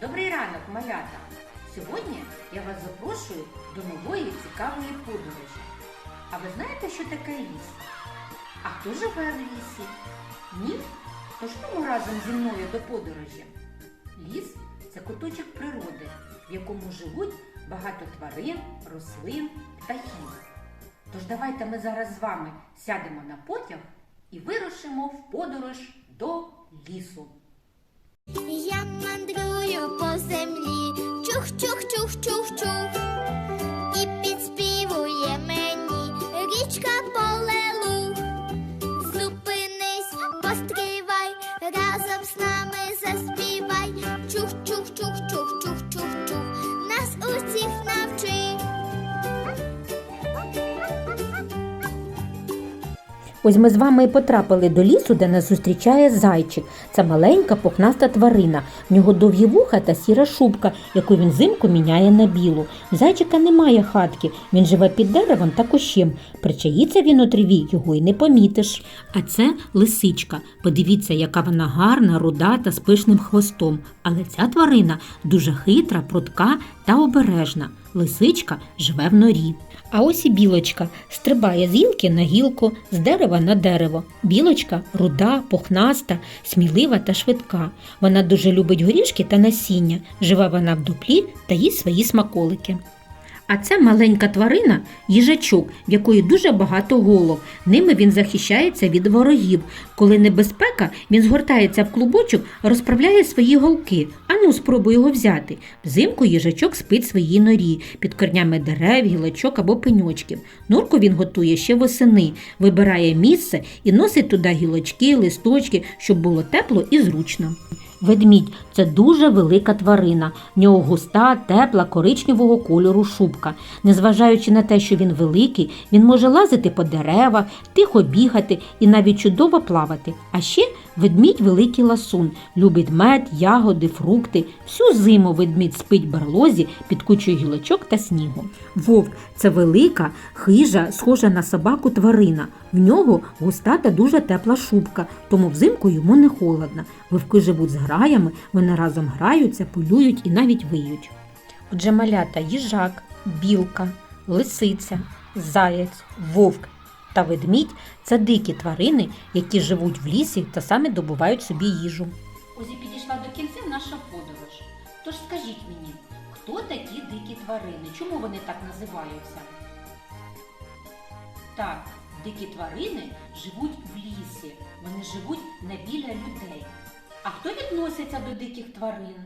Добрий ранок, малята! Сьогодні я вас запрошую до нової цікавої подорожі. А ви знаєте, що таке ліс? А хто живе в лісі? Ні? Тож тому разом зі мною до подорожі. Ліс це куточок природи, в якому живуть багато тварин, рослин, птахів. Тож давайте ми зараз з вами сядемо на потяг і вирушимо в подорож до лісу. do zemli. Ciuch, ciuch, ciuch, ciuch, ciuch. Ось ми з вами потрапили до лісу, де нас зустрічає зайчик. Це маленька пухнаста тварина. В нього довгі вуха та сіра шубка, яку він взимку міняє на білу. В зайчика немає хатки, він живе під деревом та кущем. Причаїться він у траві, його й не помітиш. А це лисичка. Подивіться, яка вона гарна, руда та з пишним хвостом. Але ця тварина дуже хитра, прудка та обережна. Лисичка живе в норі. А ось і білочка стрибає з гілки на гілку, з дерева на дерево. Білочка руда, пухнаста, смілива та швидка. Вона дуже любить горішки та насіння. Живе вона в дуплі та їсть свої смаколики. А це маленька тварина їжачок, в якої дуже багато голов. Ними він захищається від ворогів. Коли небезпека, він згортається в клубочок, розправляє свої голки. Ану, спробуй його взяти. Взимку їжачок спить в своїй норі під корнями дерев, гілочок або пеньочків. Норку він готує ще восени, вибирає місце і носить туди гілочки, листочки, щоб було тепло і зручно. Ведмідь це дуже велика тварина. В нього густа, тепла, коричневого кольору шубка. Незважаючи на те, що він великий, він може лазити по деревах, тихо бігати і навіть чудово плавати. А ще ведмідь великий ласун, любить мед, ягоди, фрукти. Всю зиму ведмідь спить в берлозі під кучою гілочок та снігу. Вовк це велика, хижа, схожа на собаку тварина. В нього густа та дуже тепла шубка, тому взимку йому не холодно. Вовки живуть з граями, вони разом граються, полюють і навіть виють. Отже, малята їжак, білка, лисиця, заєць, вовк та ведмідь це дикі тварини, які живуть в лісі та саме добувають собі їжу. Ось і підійшла до кінця наша подорож. Тож скажіть мені, хто такі дикі тварини? Чому вони так називаються? Так, дикі тварини живуть в лісі. Вони живуть не біля людей. А хто відноситься до диких тварин?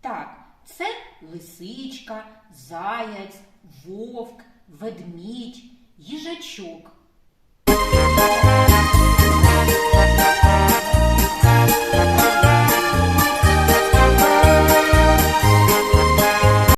Так, це лисичка, заяць, вовк, ведмідь, їжачок.